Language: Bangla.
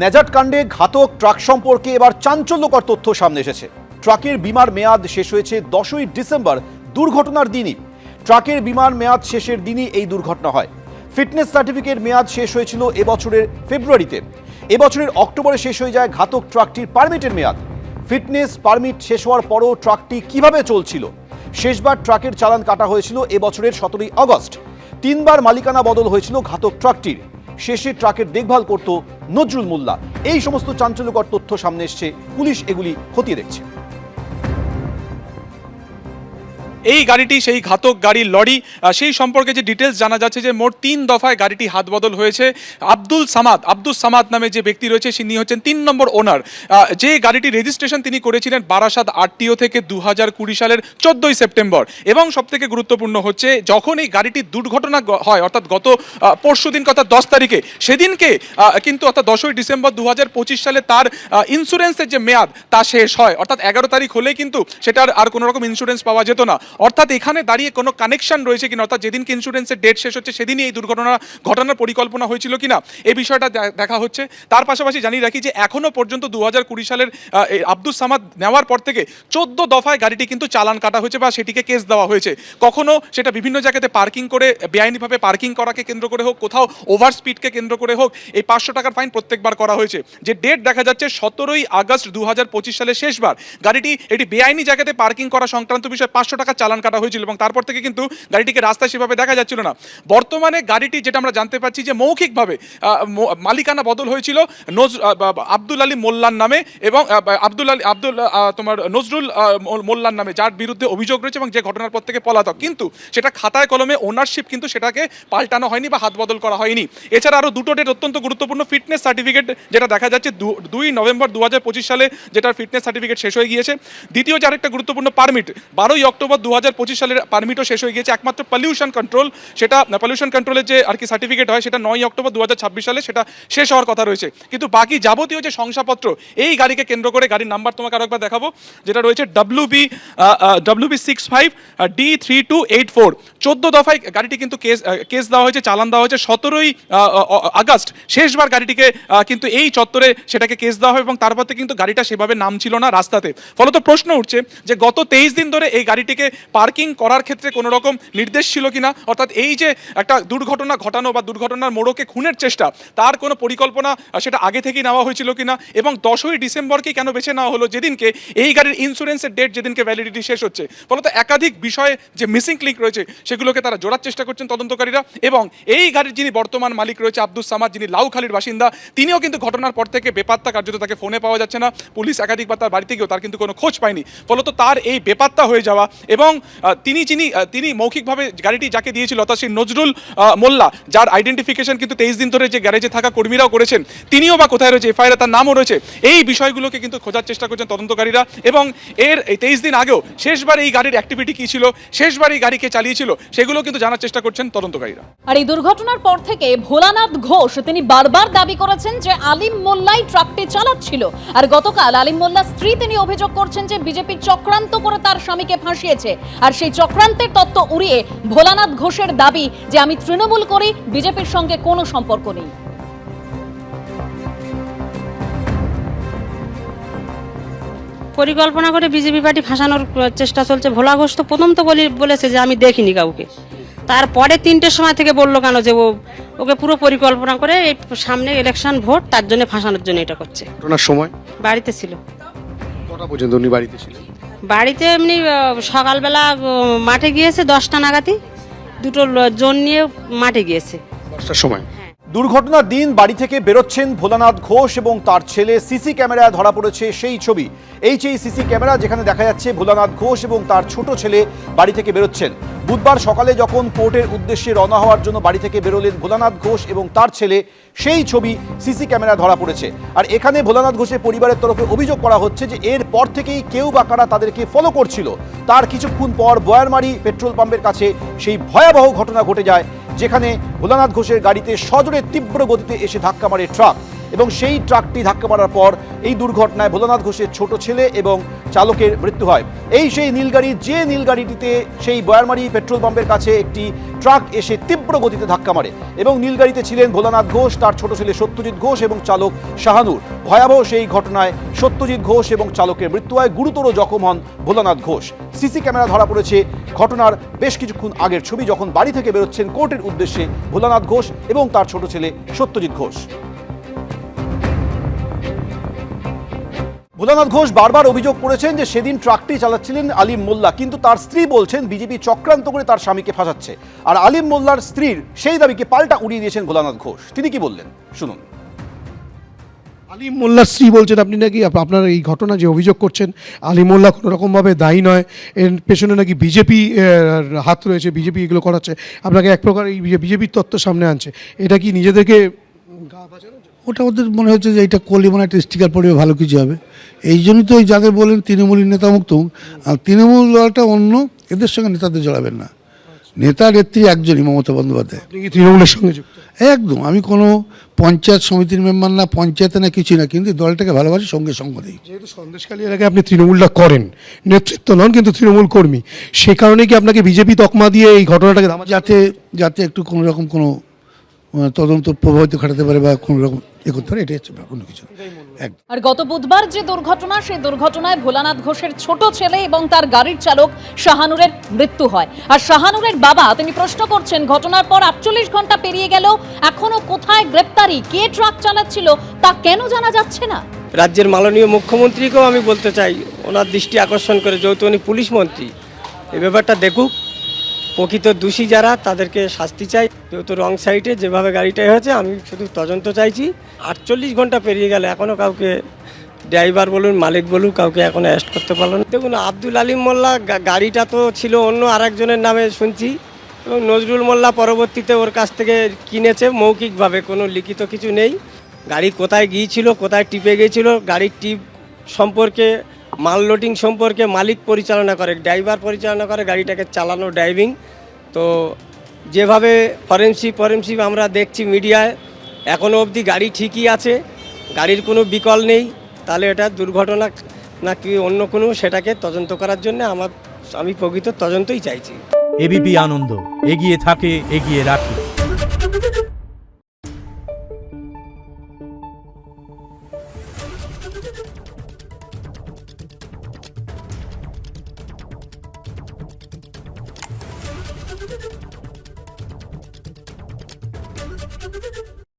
ন্যাজাট কাণ্ডে ঘাতক ট্রাক সম্পর্কে এবার চাঞ্চল্যকর তথ্য সামনে এসেছে। ট্রাকের বিমার মেয়াদ শেষ হয়েছে দশই ডিসেম্বর, দুর্ঘটনার দিনই। ট্রাকের বিমার মেয়াদ শেষের দিনই এই দুর্ঘটনা হয়। ফিটনেস সার্টিফিকেট মেয়াদ শেষ হয়েছিল এবছরের ফেব্রুয়ারিতে। এবছরের অক্টোবরে শেষ হয়ে যায় ঘাতক ট্রাকটির পারমিটের মেয়াদ। ফিটনেস পারমিট শেষ হওয়ার পরও ট্রাকটি কীভাবে চলছিল? শেষবার ট্রাকের চালান কাটা হয়েছিল এবছরের সতেরোই আগস্ট। তিনবার মালিকানা বদল হয়েছিল ঘাতক ট্রাকটির। শেষে ট্রাকের দেখভাল করত নজরুল মোল্লা। এই সমস্ত চাঞ্চল্যকর তথ্য সামনে এসছে, পুলিশ এগুলি খতিয়ে দেখছে। এই গাড়িটি, সেই ঘাতক গাড়ি লরি সেই সম্পর্কে যে ডিটেলস জানা যাচ্ছে যে মোট তিন দফায় গাড়িটি হাত বদল হয়েছে। আব্দুল সামাদ আব্দুল সামাদ নামে যে ব্যক্তি রয়েছে তিনি হচ্ছেন তিন নম্বর ওনার যে গাড়িটি রেজিস্ট্রেশন তিনি করেছিলেন বারাসাত আরটিও থেকে দু হাজার কুড়ি সালের চোদ্দই সেপ্টেম্বর। এবং সবথেকে গুরুত্বপূর্ণ হচ্ছে, যখন এই গাড়িটির দুর্ঘটনা হয়, অর্থাৎ গত পরশু দিন অর্থাৎ দশ তারিখে, সেদিনকে কিন্তু অর্থাৎ দশই ডিসেম্বর দু হাজার পঁচিশ সালে তার ইন্স্যুরেন্সের যে মেয়াদ, তা শেষ হয়। অর্থাৎ এগারো তারিখ হলে কিন্তু সেটার আর কোনো রকম ইন্স্যুরেন্স পাওয়া যেত না। অর্থাৎ এখানে দাঁড়িয়ে কোনো কানেকশন রয়েছে কিনা, অর্থাৎ যেদিনকে ইন্স্যুরেন্সের ডেট শেষ হচ্ছে, সেদিনই এই দুর্ঘটনা, ঘটনার পরিকল্পনা হয়েছিল কিনা, এই বিষয়টা দেখা হচ্ছে। তার পাশাপাশি জানিয়ে রাখি যে, এখনও পর্যন্ত দু হাজার কুড়ি সালের আব্দুল সামাদ নেওয়ার পর থেকে চোদ্দ দফায় গাড়িটি কিন্তু চালান কাটা হয়েছে বা সেটিকে কেস দেওয়া হয়েছে। কখনো সেটা বিভিন্ন জায়গাতে পার্কিং করে, বেআইনিভাবে পার্কিং করাকে কেন্দ্র করে হোক, কোথাও ওভার স্পিডকে কেন্দ্র করে হোক, এই পাঁচশো টাকার ফাইন প্রত্যেকবার করা হয়েছে। যে ডেট দেখা যাচ্ছে, সতেরোই আগস্ট দু হাজার পঁচিশ সালে শেষবার। গাড়িটি, এটি বেআইনি জায়গাতে পার্কিং করা সংক্রান্ত বিষয়ে পাঁচশো টাকা চালান কাটা হয়েছিল এবং তারপর থেকে কিন্তু গাড়িটিকে রাস্তায় সেভাবে দেখা যাচ্ছিল না। বর্তমানে গাড়িটি যেটা আমরা জানতে পারছি যে মৌখিকভাবে মালিকানা বদল হয়েছিল নজ আব্দুল আলী মোল্লার নামে এবং আব্দুল আলী, আব্দুল তোমার নজরুল মোল্লার নামে, যার বিরুদ্ধে অভিযোগ রয়েছে এবং যে ঘটনার পর থেকে পলাতক। কিন্তু সেটা খাতায় কলমে ওনারশিপ কিন্তু সেটাকে পাল্টানো হয়নি বা হাত বদল করা হয়নি। এছাড়া আরও দুটো ডেট অত্যন্ত গুরুত্বপূর্ণ ফিটনেস সার্টিফিকেট যেটা দেখা যাচ্ছে দুই নভেম্বর দু হাজার পঁচিশ সালে যেটার ফিটনেস সার্টিফিকেট শেষ হয়ে গিয়েছে। দ্বিতীয় যে আরেকটা গুরুত্বপূর্ণ পারমিট বারোই অক্টোবর পঁচিশ সালের পারমিটও শেষ হয়ে গিয়েছে। একমাত্র পলিউশন কন্ট্রোল সেটা পলিউশন কন্ট্রোলের যে আর কি সার্টিফিকেট হয়, সেটা নয় অক্টোবর দু সালে, সেটা শেষ হওয়ার কথা রয়েছে। কিন্তু বাকি যাবতীয় যে শংসাপত্র, এই গাড়িকে কেন্দ্র করে গাড়ির নাম্বার তোমাকে আরও একবার দেখাবো, যেটা রয়েছে W B W B six five D three two eight four চোদ্দ দফায় গাড়িটি কিন্তু কেস কেস দেওয়া হয়েছে, চালান দেওয়া হয়েছে। সতেরোই আগস্ট শেষবার গাড়িটিকে কিন্তু এই চত্বরে সেটাকে কেস দেওয়া হয় এবং তারপর থেকে কিন্তু গাড়িটা সেভাবে নাম ছিল না রাস্তাতে। ফলত প্রশ্ন উঠছে যে গত তেইশ দিন ধরে এই গাড়িটিকে পার্কিং করার ক্ষেত্রে কোনো রকম নির্দেশ ছিল কিনা? অর্থাৎ এই যে একটা দুর্ঘটনা ঘটানো বা দুর্ঘটনার মোড়কে খুনের চেষ্টা, তার কোনো পরিকল্পনা সেটা আগে থেকেই নেওয়া হয়েছিল কিনা? এবং দশই ডিসেম্বরকে কেন বেছে নেওয়া হলো যেদিনকে এই গাড়ির ইন্স্যুরেন্সের ডেট যেদিনকে ভ্যালিডিটি শেষ হচ্ছে? ফলত একাধিক বিষয়ে যে মিসিং ক্লিক রয়েছে সেগুলোকে তারা জোড়ার চেষ্টা করছেন তদন্তকারীরা। এবং এই গাড়ির যিনি বর্তমান মালিক রয়েছে আব্দুল সামাদ, যিনি লাউখালির বাসিন্দা, তিনিও কিন্তু ঘটনার পর থেকে বেপাত্তা, কার্যত তাকে ফোনে পাওয়া যাচ্ছে না। পুলিশ একাধিকবার তার বাড়িতে গিয়েও তার কিন্তু কোনো খোঁজ পায়নি। ফলত তার এই বেপাত্তা হয়ে যাওয়া এবং তিনি যিনি তিনি মৌখিকভাবে গাড়িটি যাকে দিয়েছিল অর্থাৎ সেই নজরুল মোল্লা, যার আইডেন্টিফিকেশন কিন্তু তেইশ দিন ধরে যে গ্যারেজে থাকা কর্মীরাও করেছেন, তিনিও বা কোথায় রয়েছে এফআইআর তার নামও রয়েছে, এই বিষয়গুলোকে কিন্তু খোঁজার চেষ্টা করছেন তদন্তকারীরা। এবং এর এই তেইশ দিন আগেও শেষবার এই গাড়ির অ্যাক্টিভিটি কী ছিল, শেষবার এই গাড়িকে চালিয়েছিল সেগুলো কিন্তু জানার চেষ্টা করছেন তদন্তকারীরা। আর এই দুর্ঘটনার পর থেকে ভোলানাথ ঘোষ, তিনি বারবার দাবি করেছেন যে আলিম মোল্লাই ট্রাকটি চালাচ্ছিল। আর গতকাল আলিম মোল্লার স্ত্রী তিনি অভিযোগ করছেন যে বিজেপি চক্রান্ত করে তার স্বামীকে ফাঁসিয়েছে। আর সেই চক্রান্তের তত্ত্ব উড়িয়ে ভোলানাথ ঘোষের দাবি যে আমি তৃণমূল করি, বিজেপির সঙ্গে কোনো সম্পর্ক নেই। পরিকল্পনা করে বিজেপি পার্টি ফাঁসানোর চেষ্টা চলছে। ভোলা ঘোষ তো প্রথম তো বলি বলেছে যে আমি দেখিনি কাউকে। তারপরে তিনটের সময় থেকে বলল কেন যে ও ওকে পুরো পরিকল্পনা করে এই সামনে ইলেকশন ভোট তার জন্য ফাঁসানোর জন্য এটা করছে। ঘটনার সময়? বাড়িতে ছিল। কটা পর্যন্ত উনি বাড়িতে ছিলেন? বাড়িতে এমনি সকালবেলা মাঠে গিয়েছে দশটা নাগাতি দুটো জন নিয়ে মাঠে গিয়েছে। দশটার সময়? দুর্ঘটনার দিন বাড়ি থেকে বেরোচ্ছেন ভোলানাথ ঘোষ এবং তার ছেলে সিসি ক্যামেরায় ধরা পড়েছে সেই ছবি। এই সিসি ক্যামেরা, যেখানে দেখা যাচ্ছে ভোলানাথ ঘোষ এবং তার ছোট ছেলে বাড়ি থেকে বেরোচ্ছেন। বুধবার সকালে যখন কোর্টের উদ্দেশ্যে রওনা হওয়ার জন্য বাড়ি থেকে বেরোলেন ভোলানাথ ঘোষ এবং তার ছেলে, সেই ছবি সিসি ক্যামেরা ধরা পড়েছে। আর এখানে ভোলানাথ ঘোষের পরিবারের তরফে অভিযোগ করা হচ্ছে যে এর পর থেকেই কেউ বা কারা তাদেরকে ফলো করছিল। তার কিছুক্ষণ পর বয়ারমারি পেট্রোল পাম্পের কাছে সেই ভয়াবহ ঘটনা ঘটে যায়। যেখানে ভোলানাথ ঘোষের গাড়িতে সজোরে তীব্র গতিতে এসে ধাক্কা মারে ট্রাক। এবং সেই ট্রাকটি ধাক্কা মারার পর এই দুর্ঘটনায় ভোলানাথ ঘোষের ছোট ছেলে এবং চালকের মৃত্যু হয়। এই সেই নীলগাড়ি, যে নীলগাড়িটিতে সেই বয়ারমারি পেট্রোল পাম্পের কাছে একটি ট্রাক এসে তীব্র গতিতে ধাক্কা মারে এবং নীলগাড়িতে ছিলেন ভোলানাথ ঘোষ, তার ছোট ছেলে সত্যজিৎ ঘোষ এবং চালক শাহানুর। ভয়াবহ সেই ঘটনায় সত্যজিৎ ঘোষ এবং চালকের মৃত্যু হয়। গুরুতর জখম হন ভোলানাথ ঘোষ। সিসি ক্যামেরা ধরা পড়েছে ঘটনার বেশ কিছুক্ষণ আগের ছবি, যখন বাড়ি থেকে বেরোচ্ছেন কোর্টের উদ্দেশ্যে ভোলানাথ ঘোষ এবং তার ছোট ছেলে সত্যজিৎ ঘোষ। ভোলানাথ ঘোষ বারবার অভিযোগ করেছেন যে সেদিন ট্রাকটি চালাচ্ছিলেন আলিম মোল্লা, কিন্তু তার স্ত্রী বলছেন বিজেপি চক্রান্ত করে তার স্বামীকে ফাঁসাচ্ছে। আর আলিম মোল্লার স্ত্রীর সেই দাবিকে পাল্টা উড়িয়ে দিয়েছেন ভোলানাথ ঘোষ। তিনি কি বললেন? শুনুন। আলিম মোল্লার স্ত্রী বলছেন, আপনি নাকি আপনার এই ঘটনা যে অভিযোগ করছেন, আলিম মোল্লা কোনো রকমভাবে দায়ী নয়। এর পেছনে নাকি বিজেপি হাত রয়েছে, বিজেপি এগুলো করাচ্ছে। আপনাকে এক প্রকার এই বিজেপির তত্ত্ব সামনে আনছে। এটা কি নিজেদেরকে গা জন্য? ওটা ওদের মনে হচ্ছে যে এটা করলে মনে একটা স্টিকার পড়বে ভালো কিছু হবে। এই জন্যই তো ওই যাদের বলেন তৃণমূলী নেতা মুক্ত আর তৃণমূল দলটা অন্য এদের সঙ্গে নেতাদের জড়াবেন না। নেতা নেত্রী একজনই মমতা বন্দ্যোপাধ্যায়। তৃণমূলের সঙ্গে যুক্ত? একদম আমি কোনো পঞ্চায়েত সমিতির মেম্বার না পঞ্চায়েতে না কিছু না কিন্তু দলটাকে ভালোবাসি সঙ্গে সঙ্গ দিই। যেহেতু সন্দেশখালী এলাকায় আপনি তৃণমূলটা করেন নেতৃত্ব নন কিন্তু তৃণমূল কর্মী সে কারণে কি আপনাকে বিজেপি তকমা দিয়ে এই ঘটনাটাকে যাতে যাতে একটু কোনো রকম কোনো তদন্ত প্রভাবিত ঘটাতে পারে বা কোনো রকম এ করতে পারে এটাই হচ্ছে ব্যাপার, কিছু আর গত বুধবার যে দুর্ঘটনা সেই দুর্ঘটনায় ভোলানাথ ঘোষের ছোট ছেলে এবং তার গাড়ির চালক শাহানুরের মৃত্যু হয়। আর শাহানুরের বাবা তিনি প্রশ্ন করছেন ঘটনার পর আটচল্লিশ ঘণ্টা পেরিয়ে গেল এখনও কোথায় গ্রেপ্তারি? কে ট্রাক চালাচ্ছিল? তা কেন জানা যাচ্ছে না? রাজ্যের মাননীয় মুখ্যমন্ত্রীকেও আমি বলতে চাই ওনার দৃষ্টি আকর্ষণ করে যেহেতু উনি পুলিশ মন্ত্রী। এই ব্যাপারটা দেখুক। প্রকৃত দোষী যারা, তাদেরকে শাস্তি চাই। যেহেতু রং সাইডে যেভাবে গাড়িটা হয়েছে, আমি শুধু তদন্ত চাইছি। আটচল্লিশ ঘণ্টা পেরিয়ে গেলে এখনও কাউকে ড্রাইভার বলুন, মালিক বলুন কাউকে এখনও অ্যারেস্ট করতে পারল না। দেখুন, আব্দুল আলিম মোল্লা গাড়িটা তো ছিল অন্য আরেকজনের নামে শুনছি। এবং নজরুল মোল্লা পরবর্তীতে ওর কাছ থেকে কিনেছে, মৌখিকভাবে কোনো লিখিত কিছু নেই। গাড়ি কোথায় গিয়েছিল, কোথায় টিপে গিয়েছিল, গাড়ির টিপ সম্পর্কে মাল লোডিং সম্পর্কে মালিক পরিচালনা করে, ড্রাইভার পরিচালনা করে গাড়িটাকে চালানো ড্রাইভিং। তো যেভাবে ফরেন্সিক ফরেন্সিক আমরা দেখছি মিডিয়ায় এখনও অবধি গাড়ি ঠিকই আছে, গাড়ির কোনো বিকল নেই। তাহলে এটা দুর্ঘটনা নাকি অন্য কোনো, সেটাকে তদন্ত করার জন্য আমার, আমি প্রকৃত তদন্তই চাইছি। এবিপি আনন্দ, এগিয়ে থাকে, এগিয়ে রাখে।